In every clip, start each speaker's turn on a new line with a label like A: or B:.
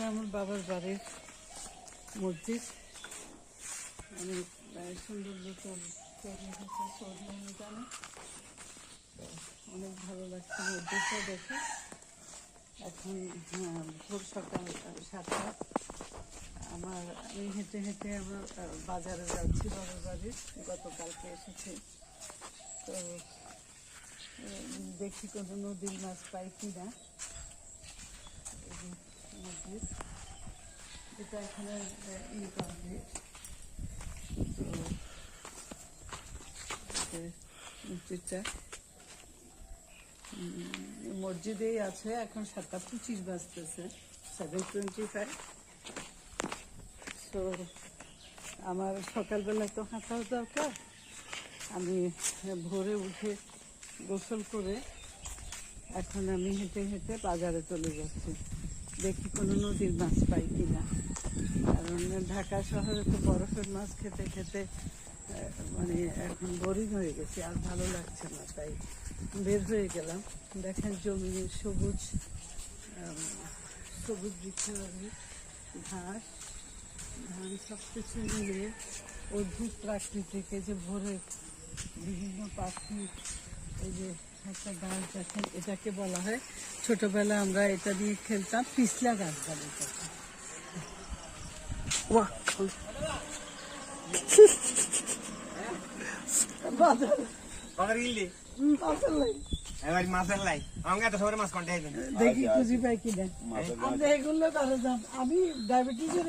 A: এটা আমার বাবার বাড়ির মসজিদ। আমি সুন্দর অনেক ভালো লাগছে মসজিদটা দেখে। এখন হ্যাঁ, ভোর সকাল সাতটা। আমার আমি হেঁটে হেঁটে আমার বাজারে যাচ্ছি বাবার বাড়ির গতকালকে এসেছি। তো দেখি কোনো নদীর মাছ পাই কি না এটা এখানে তো মসজিদটা। উম, মসজিদেই আছে এখন সাতটা পঁচিশ বাজতেছে সেভেন টোয়েন্টি ফাইভ তো আমার সকালবেলা তো হাঁটাও দরকার। আমি ভোরে উঠে গোসল করে এখন আমি হেঁটে হেঁটে বাজারে চলে যাচ্ছি। দেখি কোনো নদীর মাছ পাই কিনা। কারণ ঢাকা শহরে তো বরফের মাছ খেতে খেতে মানে এখন বোরিং হয়ে গেছে, আর ভালো লাগছে না, তাই বের হয়ে গেলাম। দেখেন জমি সবুজ সবুজ বৃক্ষবাড়ি ঘাস, ধান সব কিছু মিলিয়ে অদ্ভুত প্রাকৃতিক যে ভোরে বিভিন্ন পাখি, এই যে একটা গাছ দেখেন এটাকে বলা হয় ছোটবেলা আমরা এটা দিয়ে খেলতাম পিছলা গাছ বলে দেখি খুঁজি পাই কিনা। আমরা এগুলো করে যান আমি ডায়াবেটিসের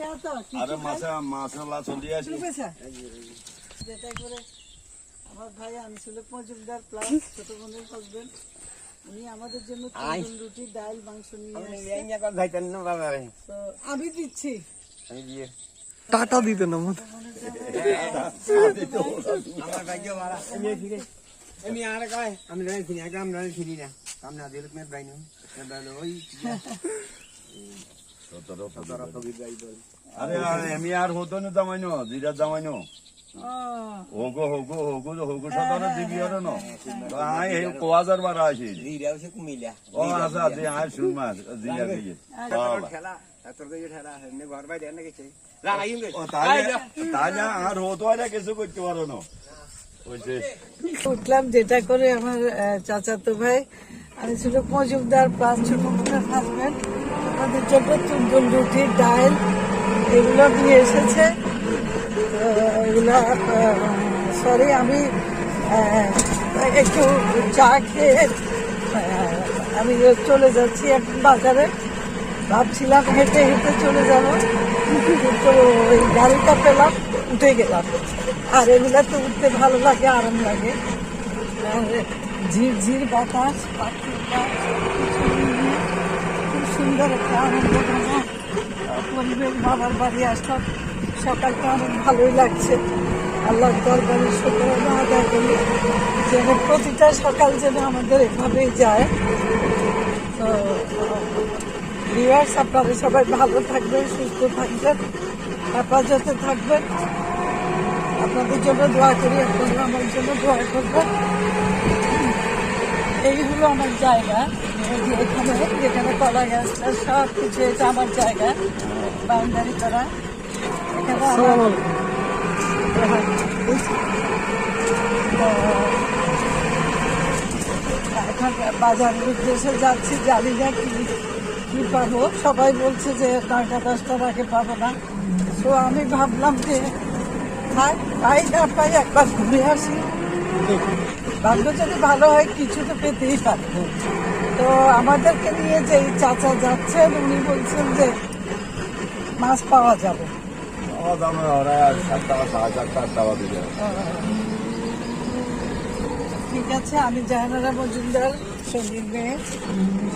A: যেটা করে আমার ভাই মজুমদার প্লাস ছোট বোনের হাজবেন্ড উনি আমাদের জন্য। রুটি ডাল মাংস নিয়ে
B: আমি
A: আসছে।
B: লিয়াইয়া কত যাইতেন না বাবা রে।
A: তো আমি দিচ্ছি।
B: আমি দিয়ে
C: টাটা দিতে না মনে
B: আমার ভাগ্য ভাড়া আমি ফিরে আমি আর কয় আমি ফিরি আগে আমরা ফিরি না। দিলে মে ওই
D: সতেরো
B: সতেরো তো বিদায়
D: আরে আরে আমি আর হতো না জামাইনো জিরা জামাইনো।
A: ও।
D: হোগো হোগো হোগো হোগো সতেরো দিবি আর ন? আই হে কোয়াজার বারা আছে
B: জিরাও সে কুমিলা
D: ও আছে আই শুন মা জিরা দিয়ে। পাওলা
B: খেলা এত কই খেলা এমনি ঘর বাই দেন না কিছু লাগাইম গে
D: ও তাহলে তাহলে আর হতো আর কিছু করতে পারো না। ওইছে
A: উঠলাম যেটা করে আমার আহ, চাচাতো ভাই আমি ছিল মজুমদার প্লাস ছোট বোনের হাজবেন্ড আমাদের জন্য তুন্দুল রুটি ডাল এগুলো নিয়ে এসেছে। তো এগুলো সরি আমি একটু চা খেয়ে আমি চলে যাচ্ছি এখন বাজারে। ভাবছিলাম হেঁটে হেঁটে চলে যাব তো ওই গাড়িটা পেলাম, উঠে গেলাম। আর এগুলা তো উঠতে ভালো লাগে, আরাম লাগে। আর ঝিরঝির বাতাস, পাখির খুব সুন্দর একটা আনন্দ পরিবেশ, বাবার বাড়ি আসলাম। সকালটা অনেক ভালোই লাগছে। আল্লাহর দরবারে শুক্র আদায় করি। যেন প্রতিটা সকাল যেন আমাদের এভাবেই যায়। তো ভিউয়ার্স আপনারা সবাই ভালো থাকবেন, সুস্থ থাকবেন, হেফাজতে থাকবেন। আপনাদের জন্য দোয়া করি, আপনারা আমার জন্য দোয়া করবেন। এইগুলো আমার জায়গা। এখানে, যেখানে কলা গাছটা সব কিছু এটা আমার জায়গা। বাউন্ডারি করা। এখানে যাচ্ছি জানি না কি কি পাবো সবাই বলছে যে নয়টা দশটার আগে পাবো না তো আমি ভাবলাম যে পাই না পাই একবার ঘুরে আসি ভাগ্য যদি ভালো হয় কিছু তো পেতেই পারব তো আমাদেরকে নিয়ে যে চাচা যাচ্ছেন উনি বলছেন যে মাছ পাওয়া যাবে
D: ও দামে ওরা সাতটা সাড়ে বাজে যায়
A: ঠিক আছে আমি জাহানারা মজুমদার সঙ্গীর মেয়ে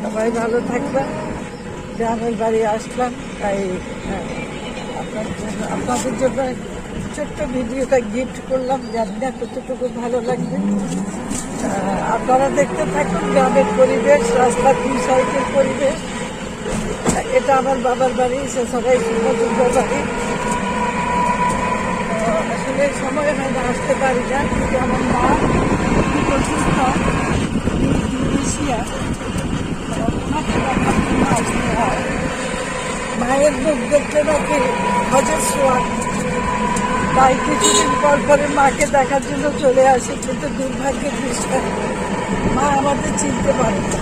A: সবাই ভালো থাকবেন। গ্রামের বাড়ি আসলাম তাই হ্যাঁ, আপনাদের জন্য ছোট্ট ভিডিওটা গিফট করলাম জানি না কতটুকু ভালো লাগবে। আপনারা দেখতে থাকুন গ্রামের পরিবেশ রাস্তার দুই সাইডের পরিবেশ। এটা আমার বাবার বাড়ি সে সবাই মজুমদার বাড়ি। আসলে সময় না, আসতে পারি না। কিন্তু আমার মা খুব অসুস্থ হয় মায়ের মুখ দেখলে নাকি হজের সোয়াদ তাই কিছুদিন পর পরে মাকে দেখার জন্য চলে আসে, কিন্তু দুর্ভাগ্যের বিষয়, মা আমাদের চিনতে পারে না।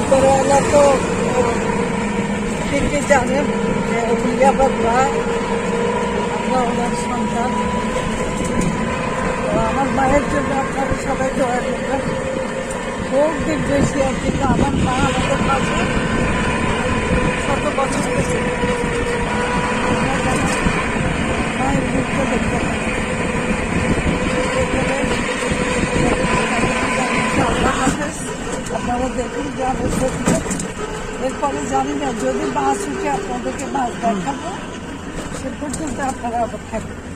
A: উপরওয়ালা তো ঠিকই জানেন যে আবার মা আমরা ওনার সন্তান আমার মায়ের জন্য আপনারা সবাই দোয়া করবেন খুব দিন বেশি আর কিন্তু আমার মা আমাদের মাঝে শত বছর গেছে মায়ের মুখটা দেখতে পাই। আল্লাহ হাফেজ। আপনারা দেখুন যে আমার সত্যি এরপরে জানি না যদি বাস উঠে আপনাদেরকে বাস দেখাবো সে পর্যন্ত আপনারা অপেক্ষা করুন।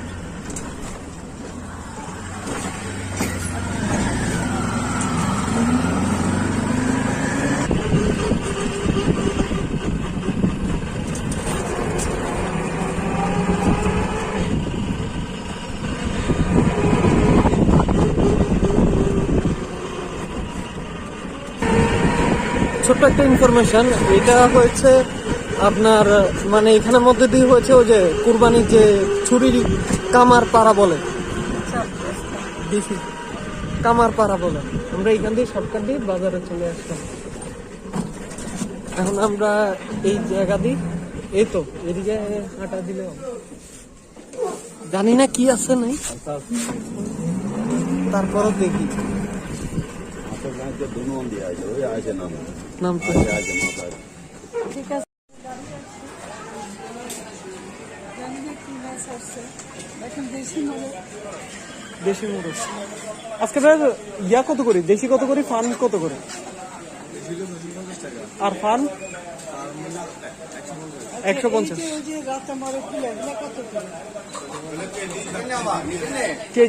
C: ছোট্ট একটা ইনফরমেশন এটা হয়েছে আপনার মানে এখানের মধ্যে দিয়ে হয়েছে ওই যে কুরবানির যে ছুরির কামার পাড়া বলে। কামার পাড়া বলে। আমরা এখান দিয়ে শর্টকাট দিয়ে বাজারে চলে আসলাম। এখন আমরা এই জায়গা দিই এই তো, এদিকে হাঁটা দিলে। জানি না কি আছে নাই। তারপরও দেখি।
D: দুনো দিয়ে আছে ওই আছে নাম।
C: নাম তো
D: আছে মাথায়
A: ঠিক আছে। জানি না কি মাছ আসছে এখন দেশি মনে
C: আজকে ভাই ইয়া কত করে? দেশি কত করে ফান কত করে? আর ফান? একশো পঞ্চাশ।
A: এই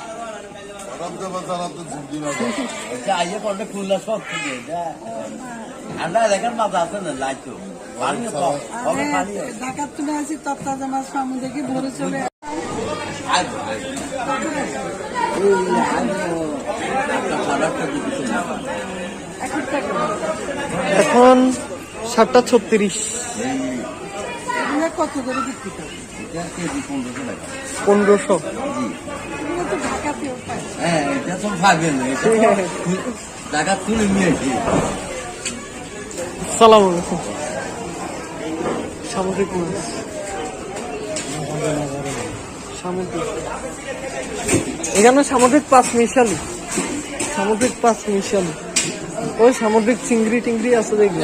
E: আইয়ে পড়বে খুললা সব থেকে ঠান্ডা দেখেন মাথা আছে না লাইতো
A: ঢাকার আছি তত্তাজা মাছ সামনে দেখি ভরে চলে এখন
C: সাতটা ছত্রিশ।
A: এগুলো কত করে বিক্রি করে
C: পনেরোশো
A: এগুলো তো ঢাকাতেও পায়।
E: হ্যাঁ এটা তো ভাবেন টাকা তুলে নিয়েছি
C: সালাম আলাইকুম। সামুদ্রিক মাছ। সামুদ্রিক। এখানে সামুদ্রিক পাঁচ মিশালি। সামুদ্রিক পাঁচ মিশালি। ওই সামুদ্রিক চিংড়ি টিংড়ি আছে দেখবে।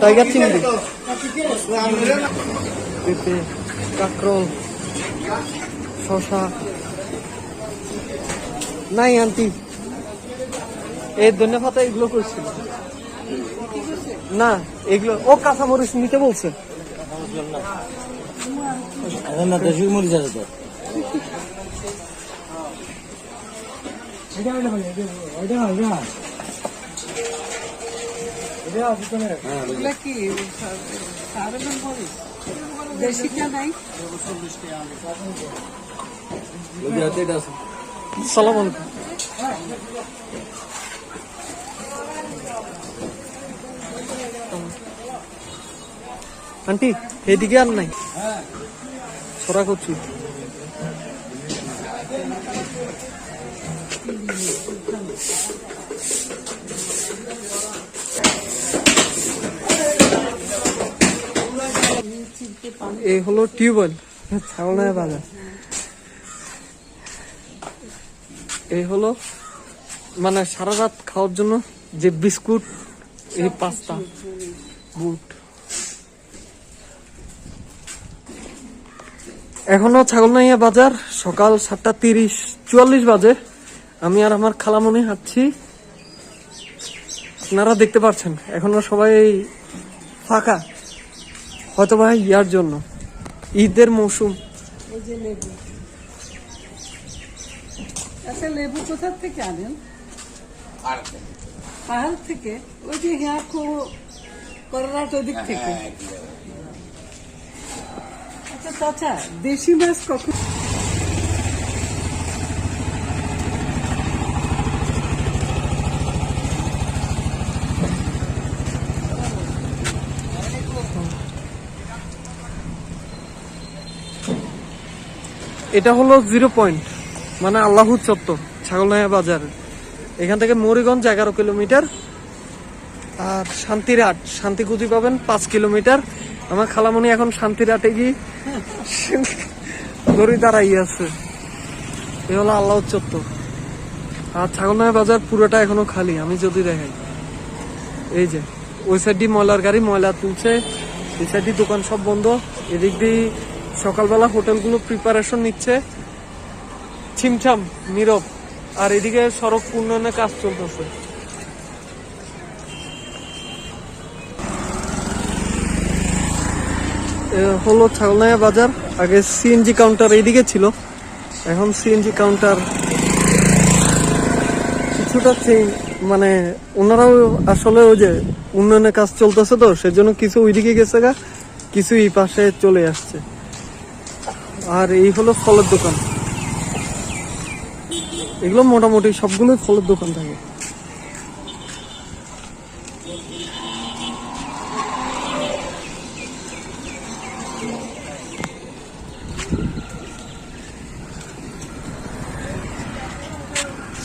C: টাইগার চিংড়ি পেঁপে কাঁকরোল শশা নাই আন্টি এই ধনে পাতা এগুলো করছিল না, এগুলো ও কাঁচামরিচ নিতে বলছে।
E: এখন না দেশি মরিচ আছে তো।
C: সালাম আলাইকুম। আন্টি এদিকে আর নাই? ছড়া করছি। এই হলো টিউবওয়েল, ছাগলনায় বাজার। এই হলো মানে সারা রাত খাওয়ার জন্য যে বিস্কুট, এই পাস্তা, বুট। এখনও ছাগলনাইয়া বাজার সকাল সাতটা তিরিশ চুয়াল্লিশ বাজে। আমি আর আমার খালামনি হাঁটছি। আপনারা দেখতে পাচ্ছেন এখনও সবাই ফাঁকা। হয়তো ভাই ইয়ার জন্য। ঈদের মৌসুম।
A: লেবু। আচ্ছা থেকে আনেন? পাহাড়। থেকে? ওই যে হ্যাঁ করোনাট ওদিক থেকে। দেশি মাছ কখন
C: এটা হলো জিরো পয়েন্ট মানে আল্লাহুর চত্বর, ছাগলনাইয়া বাজার। এখান থেকে মরিগঞ্জ এগারো কিলোমিটার, আর শান্তিরাট শান্তিকুচি পাবেন পাঁচ কিলোমিটার। আমার খালামণি এখন শান্তিরাটে গিয়ে দড়ি দাঁড়াই আছে। এ হলো আল্লাহ চত্বর আর ছাগলনাইয়া বাজার পুরোটা এখনও খালি, আমি যদি দেখাই। এই যে, ওই সাইডটি ময়লার গাড়ি, ময়লা তুলছে, এই সাইডটি দোকান সব বন্ধ। এদিক দিয়ে সকালবেলা হোটেলগুলো প্রিপারেশন নিচ্ছে। ছিমছাম, নীরব। আর এদিকে সড়ক উন্নয়নের কাজ চলতেছে। হলো ছাগলনাইয়া বাজার, আগে সিএনজি কাউন্টার এইদিকে ছিল। এখন সিএনজি কাউন্টার কিছুটা চেঞ্জ মানে ওনারাও আসলে ওই যে উন্নয়নের কাজ চলতেছে তো, সেজন্য কিছু ওইদিকে গেছে গা, কিছু এই পাশে চলে আসছে। আর এই হলো ফলের দোকান। এগুলো মোটামুটি সবগুলোই ফলের দোকান থাকে।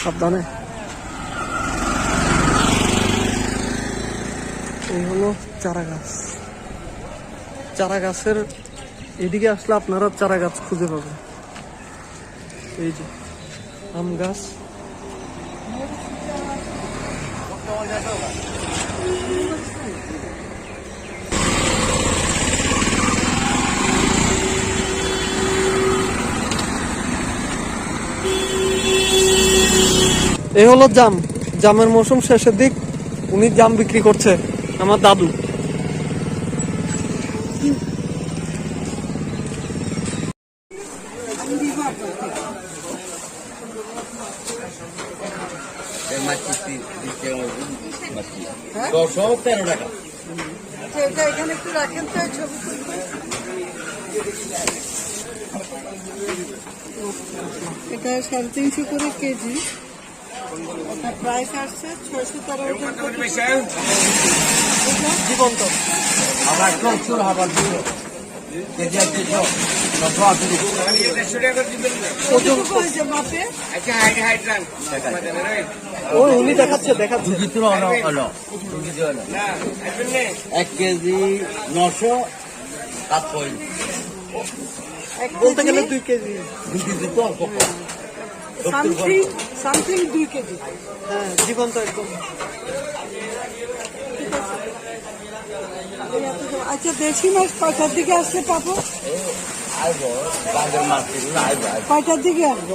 C: সাবধানে। এই হলো চারা গাছ চারা গাছের এদিকে আসলে আপনারা চারা গাছ খুঁজে পাবেন। এই যে আম গাছ। এই হলো জাম। জামের মৌসুম শেষের দিক। উনি জাম বিক্রি করছে। আমার দাদু।
A: এটা সাড়ে তিনশো করে কেজি। প্রাইস আসছে ছয়শো তেরো
C: জীবন্ত।
E: আবার চলছুর আবার
C: উনি দেখাচ্ছে দেখাচ্ছে।
E: এক কেজি নশো সাত পয়েন্ট।
C: বলতে গেলে দুই কেজি?
E: দুই কেজি তো অল্প কম।
A: সামথিং সামথিং দুই কেজি।
C: হ্যাঁ জীবন্ত একদম।
A: আচ্ছা দেশি মাছ কয়টার দিকে আসছে পাবো? কয়টার দিকে আসব?